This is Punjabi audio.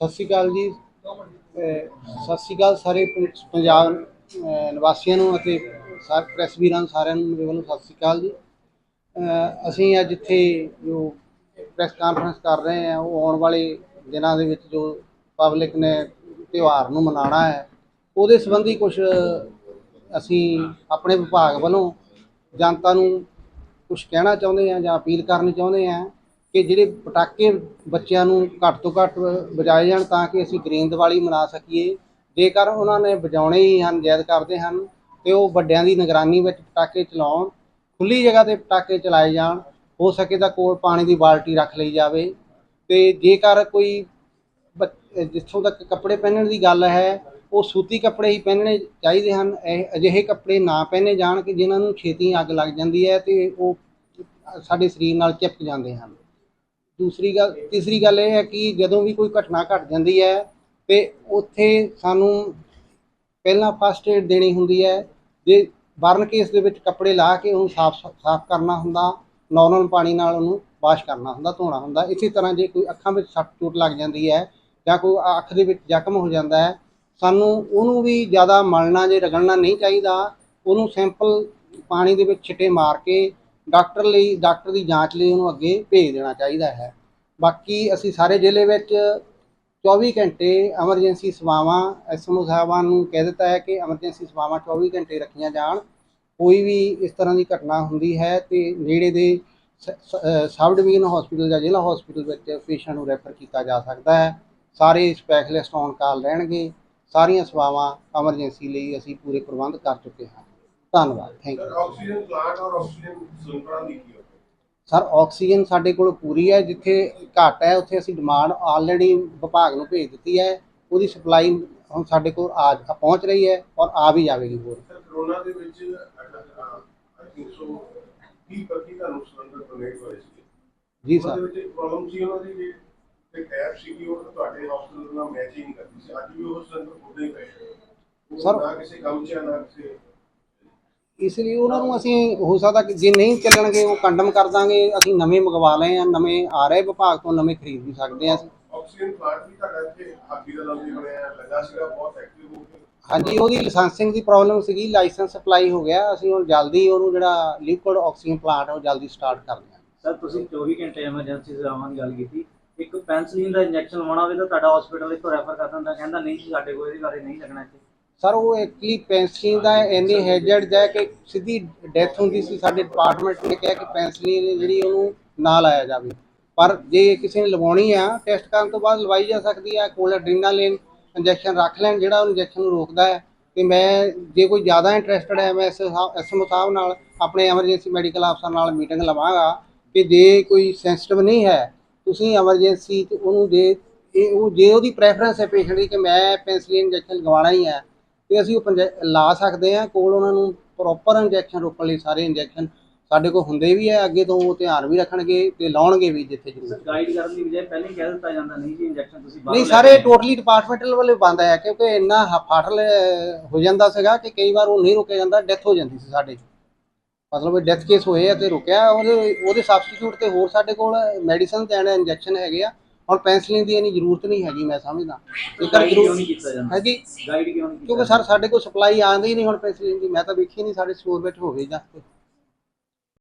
ਸਤਿ ਸ਼੍ਰੀ ਅਕਾਲ ਜੀ। ਅਹ ਸਤਿ ਸ਼੍ਰੀ ਅਕਾਲ ਸਾਰੇ ਪੰ- ਪੰਜਾਬ, ਅਹ ਨਿਵਾਸੀਆਂ ਨੂੰ ਅਤੇ ਸਾਰੇ, ਪ੍ਰੈਸ ਵੀਰਾਂ ਨੂੰ, ਸਾਰਿਆਂ ਨੂੰ ਮੇਰੇ ਵੱਲੋਂ ਸਤਿ ਸ਼੍ਰੀ ਅਕਾਲ ਜੀ। ਅਹ ਅਸੀਂ ਅੱਜ ਇੱਥੇ ਜੋ ਪ੍ਰੈਸ ਕਾਨਫਰੰਸ ਕਰ ਰਹੇ ਹਾਂ, ਉਹ ਆਉਣ ਵਾਲੇ ਦਿਨਾਂ ਦੇ ਵਿੱਚ ਜੋ ਪਬਲਿਕ ਨੇ ਤਿਉਹਾਰ ਨੂੰ ਮਨਾਉਣਾ ਹੈ, ਉਹਦੇ ਸੰਬੰਧੀ ਕੁਝ ਅਸੀਂ ਆਪਣੇ ਵਿਭਾਗ ਵੱਲੋਂ ਜਨਤਾ ਨੂੰ ਕੁਝ ਕਹਿਣਾ ਚਾਹੁੰਦੇ ਹਾਂ ਜਾਂ ਅਪੀਲ ਕਰਨੀ ਚਾਹੁੰਦੇ ਹਾਂ। ਕਿ ਜਿਹੜੇ ਪਟਾਕੇ ਬੱਚਿਆਂ ਨੂੰ ਘੱਟ ਤੋਂ ਘੱਟ ਵਜਾਏ ਜਾਣ ਤਾਂ ਕਿ ਅਸੀਂ ਗ੍ਰੀਨ ਦੀਵਾਲੀ ਮਨਾ ਸਕੀਏ। ਜੇਕਰ ਉਹਨਾਂ ਨੇ ਵਜਾਉਣੇ ਹੀ ਹਨ, ਜੈਦ ਕਰਦੇ ਹਨ, ਤੇ ਉਹ ਵੱਡਿਆਂ ਦੀ ਨਿਗਰਾਨੀ ਵਿੱਚ ਪਟਾਕੇ ਚਲਾਉਣ, ਖੁੱਲੀ ਜਗ੍ਹਾ ਤੇ ਪਟਾਕੇ ਚਲਾਏ ਜਾਣ, ਹੋ ਸਕੇ ਤਾਂ ਕੋਲ ਪਾਣੀ ਦੀ ਬਾਲਟੀ ਰੱਖ ਲਈ ਜਾਵੇ। ਤੇ ਜੇਕਰ ਕੋਈ ਬੱਚ- ਜਿੱਥੋਂ ਤੱਕ ਕੱਪੜੇ ਪਹਿਨਣ ਦੀ ਗੱਲ ਹੈ, ਉਹ ਸੂਤੀ ਕੱਪੜੇ ਹੀ ਪਹਿਨਣੇ ਚਾਹੀਦੇ ਹਨ। ਇਹ ਅਜਿਹੇ ਕੱਪੜੇ ਨਾ ਪਹਿਨੇ ਜਾਣ ਕਿ ਜਿਨ੍ਹਾਂ ਨੂੰ ਛੇਤੀ ਅੱਗ ਲੱਗ ਜਾਂਦੀ ਹੈ ਤੇ ਉਹ ਸਾਡੇ ਸਰੀਰ ਨਾਲ ਚਿਪਕ ਜਾਂਦੇ ਹਨ। ਦੂਸਰੀ ਗੱਲ, ਤੀਸਰੀ ਗੱਲ ਇਹ ਹੈ ਕਿ ਜਦੋਂ ਵੀ ਕੋਈ ਘਟਨਾ ਘਟ ਜਾਂਦੀ ਹੈ ਤੇ ਉੱਥੇ ਸਾਨੂੰ ਪਹਿਲਾਂ ਫਸਟ ਏਡ ਦੇਣੀ ਹੁੰਦੀ ਹੈ, ਜੇ ਬਰਨ ਕੇਸ ਦੇ ਵਿੱਚ ਕੱਪੜੇ ਲਾ ਕੇ ਉਹਨੂੰ ਸਾਫ਼ ਸਾਫ਼ ਕਰਨਾ ਹੁੰਦਾ ਨੋਰਮਲ ਪਾਣੀ ਨਾਲ ਉਹਨੂੰ ਵਾਸ਼ ਕਰਨਾ ਹੁੰਦਾ, ਧੋਣਾ ਹੁੰਦਾ, ਇਸੇ ਤਰ੍ਹਾਂ ਜੇ ਕੋਈ ਅੱਖਾਂ ਵਿੱਚ ਸੱਟ ਚੋਟ ਲੱਗ ਜਾਂਦੀ ਹੈ ਜਾਂ ਕੋਈ ਅੱਖ ਦੇ ਵਿੱਚ ਜ਼ਖਮ ਹੋ ਜਾਂਦਾ ਹੈ, ਸਾਨੂੰ ਉਹਨੂੰ ਵੀ ਜ਼ਿਆਦਾ ਮਲਣਾ ਜੇ ਰਗੜਨਾ ਨਹੀਂ ਚਾਹੀਦਾ, ਉਹਨੂੰ ਸਿੰਪਲ ਪਾਣੀ ਦੇ ਵਿੱਚ ਛਿੱਟੇ ਮਾਰ ਕੇ ਡਾਕਟਰ ਲਈ, ਡਾਕਟਰ ਦੀ ਜਾਂਚ ਲਈ ਉਹਨੂੰ ਅੱਗੇ ਭੇਜ ਦੇਣਾ ਚਾਹੀਦਾ ਹੈ। ਬਾਕੀ ਅਸੀਂ ਸਾਰੇ ਜ਼ਿਲ੍ਹੇ ਵਿੱਚ 24 ਘੰਟੇ ਐਮਰਜੈਂਸੀ ਸੇਵਾਵਾਂ ਐਸਐਮਓ ਸਾਹਿਬਾਨ ਨੂੰ ਕਹਿ ਦਿੱਤਾ ਹੈ ਕਿ ਐਮਰਜੈਂਸੀ ਸੇਵਾਵਾਂ 24 ਘੰਟੇ ਰੱਖੀਆਂ ਜਾਣ। ਕੋਈ ਵੀ ਇਸ ਤਰ੍ਹਾਂ ਦੀ ਘਟਨਾ ਹੁੰਦੀ ਹੈ ਤੇ ਨੇੜੇ ਦੇ ਸਬ ਡਿਵੀਜ਼ਨ ਹਸਪੀਟਲ ਜਾਂ ਜ਼ਿਲ੍ਹਾ ਹਸਪੀਟਲ ਵਿੱਚ ਪੇਸ਼ੈਂਟ ਨੂੰ ਰੈਫਰ ਕੀਤਾ ਜਾ ਸਕਦਾ ਹੈ। ਸਾਰੇ ਸਪੈਸ਼ਲਿਸਟ ਔਨ ਕਾਲ ਰਹਿਣਗੇ। ਸਾਰੀਆਂ ਸੇਵਾਵਾਂ ਐਮਰਜੈਂਸੀ ਲਈ ਅਸੀਂ ਪੂਰੇ ਪ੍ਰਬੰਧ ਕਰ ਚੁੱਕੇ ਹਾਂ। ਧੰਨਵਾਦ ਥੈਂਕ ਯੂ ਆਕਸੀਜਨ ਪਲਾਂਟ ਔਰ ਆਕਸੀਜਨ ਸੰਪਰਣ ਦੀ ਕੀ ਸਰ ਆਕਸੀਜਨ ਸਾਡੇ ਕੋਲ ਪੂਰੀ ਹੈ ਜਿੱਥੇ ਘਾਟ ਹੈ ਉੱਥੇ ਅਸੀਂ ਡਿਮਾਂਡ ਆਲਰੇਡੀ ਵਿਭਾਗ ਨੂੰ ਭੇਜ ਦਿੱਤੀ ਹੈ। ਉਹਦੀ ਸਪਲਾਈ ਹੁਣ ਸਾਡੇ ਕੋਲ ਆ ਪਹੁੰਚ ਰਹੀ ਹੈ ਔਰ ਆ ਵੀ ਜਾਵੇਗੀ ਹੋਰ। ਕਰੋਨਾ ਦੇ ਵਿੱਚ ਆਈ 130 ਦਾ ਨੁਕਸਾਨ ਦਾ ਪ੍ਰੋਜੈਕਟ ਹੋਇਆ ਸੀ? ਜੀ ਸਰ ਉਹਦੇ ਵਿੱਚ ਪ੍ਰੋਬਲਮ ਸੀ ਉਹਨਾਂ ਦੀ ਤੇ ਟੈਪ ਸੀਗੀ ਉਹ ਤੁਹਾਡੇ ਹਸਪੀਟਲ ਨਾਲ ਮੈਚ ਹੀ ਨਹੀਂ ਕਰਦੀ ਸੀ। ਅੱਜ ਵੀ ਉਹ ਸੰਦਰ ਉੱਡੇ ਪਏ ਸਰ ਨਾ ਕਿਸੇ ਕੰਮ ਚ ਨਾ ਕਿਸੇ ਇਸ ਲਈ ਉਹਨਾਂ ਨੂੰ ਅਸੀਂ ਹੋ ਸਕਦਾ ਕਿ ਜੇ ਨਹੀਂ ਚੱਲਣਗੇ ਉਹ ਕੰਡਮ ਕਰ ਦਾਂਗੇ ਅਸੀਂ ਨਵੇਂ ਮੰਗਵਾ ਲਏ ਆ ਨਵੇਂ ਆ ਰਹੇ ਵਿਭਾਗ ਤੋਂ ਨਵੇਂ ਖਰੀਦ ਵੀ ਸਕਦੇ ਆ ਅਸੀਂ। ਆਕਸੀਜਨ ਪਲਾਂਟ ਵੀ ਤੁਹਾਡਾ ਇੱਥੇ ਹਾਕੀ ਦਾ ਨਾਮ ਵੀ ਬਣਿਆ ਲੱਗਾ ਸੀਗਾ ਬਹੁਤ ਐਕਟਿਵ ਹੋ ਕੇ ਹਾਂਜੀ ਉਹਦੀ ਲਾਇਸੈਂਸਿੰਗ ਦੀ ਪ੍ਰੋਬਲਮ ਸੀਗੀ ਲਾਇਸੈਂਸ ਅਪਲਾਈ ਹੋ ਗਿਆ ਅਸੀਂ ਹੁਣ ਜਲਦੀ ਉਹਨੂੰ ਜਿਹੜਾ ਲਿਕੁਇਡ ਆਕਸੀਜਨ ਪਲਾਂਟ ਉਹ ਜਲਦੀ ਸਟਾਰਟ ਕਰਦੇ ਹਾਂ ਸਰ ਤੁਸੀਂ 24 ਘੰਟੇ ਐਮਰਜੈਂਸੀ ਸੇਵਾਵਾਂ ਦੀ ਗੱਲ ਕੀਤੀ। ਇੱਕ ਪੈਨਸਲਿਨ ਦਾ ਇੰਜੈਕਸ਼ਨ ਲਵਾਉਣਾ ਹੋਵੇ ਤਾਂ ਤੁਹਾਡਾ ਹਸਪੀਟਲ ਇੱਥੋਂ ਰੈਫਰ ਕਰ ਦਿੰਦਾ ਕਹਿੰਦਾ ਨਹੀਂ ਜੀ ਸਾਡੇ ਕੋਲ ਇਹਦੇ ਬਾਰੇ ਨਹੀਂ ਲੱਗਣਾ ਇੱਥੇ। ਸਰ ਉਹ ਐਕਚੁਅਲੀ ਪੈਂਸਲੀਨ ਦਾ ਇੰਨੀ ਹੈਜ਼ਰਡ ਹੈ ਕਿ ਸਿੱਧੀ ਡੈਥ ਹੁੰਦੀ ਸੀ। ਸਾਡੇ ਡਿਪਾਰਟਮੈਂਟ ਨੇ ਕਿਹਾ ਕਿ ਪੈਂਸਲੀਨ ਜਿਹੜੀ ਉਹਨੂੰ ਨਾ ਲਾਇਆ ਜਾਵੇ। ਪਰ ਜੇ ਕਿਸੇ ਨੇ ਲਵਾਉਣੀ ਆ ਟੈਸਟ ਕਰਨ ਤੋਂ ਬਾਅਦ ਲਵਾਈ ਜਾ ਸਕਦੀ ਹੈ ਕੋਲ ਐਡਰੀਨਾਲਿਨ ਇੰਜੈਕਸ਼ਨ ਰੱਖ ਲੈਣ ਜਿਹੜਾ ਉਹ ਇੰਜੈਕਸ਼ਨ ਨੂੰ ਰੋਕਦਾ ਹੈ। ਤੇ ਮੈਂ ਜੇ ਕੋਈ ਜ਼ਿਆਦਾ ਇੰਟਰਸਟਡ ਹੈ ਮੈਂ ਐਸਐਮਓ ਸਾਹਿਬ ਨਾਲ ਆਪਣੇ ਐਮਰਜੈਂਸੀ ਮੈਡੀਕਲ ਅਫਸਰ ਨਾਲ ਮੀਟਿੰਗ ਲਵਾਂਗਾ ਕਿ ਜੇ ਕੋਈ ਸੈਂਸਿਟਿਵ ਨਹੀਂ ਹੈ ਤੁਸੀਂ ਐਮਰਜੈਂਸੀ ਤੇ ਉਹਨੂੰ ਜੇ ਇਹ ਉਹ ਜੇ ਉਹਦੀ ਪ੍ਰੈਫਰੈਂਸ ਹੈ ਪੇਸ਼ੈਂਟ ਦੀ ਕਿ ਮੈਂ ਪੈਂਸਲੀਨ ਇੰਜੈਕਸ਼ਨ ਲਗਵਾਉਣਾ ਹੀ ਹੈ ਤੇ ਅਸੀਂ ਉਹ ਪੰਜੈ- ਲਾ ਸਕਦੇ ਹਾਂ ਕੋਲ ਉਹਨਾਂ ਨੂੰ ਪ੍ਰੋਪਰ ਇੰਜੈਕਸ਼ਨ ਰੋਕਣ ਲਈ ਸਾਰੇ ਇੰਜੈਕਸ਼ਨ ਸਾਡੇ ਕੋਲ ਹੁੰਦੇ ਵੀ ਹੈ ਅੱਗੇ ਤੋਂ ਉਹ ਧਿਆਨ ਵੀ ਰੱਖਣਗੇ ਤੇ ਲਾਉਣਗੇ ਵੀ ਜਿੱਥੇ ਜ਼ਰੂਰਤ ਗਾਈਡ ਕਰਨ ਦੀ ਬਜਾਏ ਪਹਿਲਾਂ ਹੀ ਕਹਿ ਦਿੱਤਾ ਜਾਂਦਾ ਨਹੀਂ ਜੀ ਇੰਜੈਕਸ਼ਨ ਤੁਸੀਂ ਬਾਹਰੋਂ ਨਹੀਂ ਸਾਰੇ। ਟੋਟਲੀ ਡਿਪਾਰਟਮੈਂਟਲ ਵੱਲੋਂ ਬੰਦ ਹੈ ਕਿਉਂਕਿ ਇੰਨਾ ਫਾਟਲ ਹੋ ਜਾਂਦਾ ਸੀਗਾ ਕਿ ਕਈ ਵਾਰ ਉਹ ਨਹੀਂ ਰੁਕਿਆ ਜਾਂਦਾ ਡੈਥ ਹੋ ਜਾਂਦੀ ਸੀ ਸਾਡੇ ਮਤਲਬ ਡੈਥ ਕੇਸ ਹੋਏ ਆ ਤੇ ਰੁਕਿਆ ਉਹਦੇ ਉਹਦੇ ਸਬਸਟੀਟਿਊਟ ਤੇ ਹੋਰ ਸਾਡੇ ਕੋਲ ਮੈਡੀਸਨ ਤੇ ਇੰਜੈਕਸ਼ਨ ਹੈਗੇ ਆ। ਹੁਣ ਪੈਂਸਲਿਨ ਦੀ ਇੰਨੀ ਜ਼ਰੂਰਤ ਨਹੀਂ ਹੈਗੀ ਮੈਂ ਸਮਝਦਾ। ਜੇਕਰ ਕਿਉਂ ਨਹੀਂ ਕੀਤਾ ਜਾਂਦਾ? ਹੈ ਜੀ? ਗਾਈਡ ਕਿਉਂ ਨਹੀਂ ਕਿਉਂਕਿ ਸਰ ਸਾਡੇ ਕੋਲ ਸਪਲਾਈ ਆਉਂਦੀ ਨਹੀਂ ਹੁਣ ਪੈਂਸਲਿਨ ਦੀ। ਮੈਂ ਤਾਂ ਵੇਖੀ ਨਹੀਂ ਸਾਡੇ ਸਟੋਰ ਵਿੱਚ ਹੋਵੇ ਜਾਂ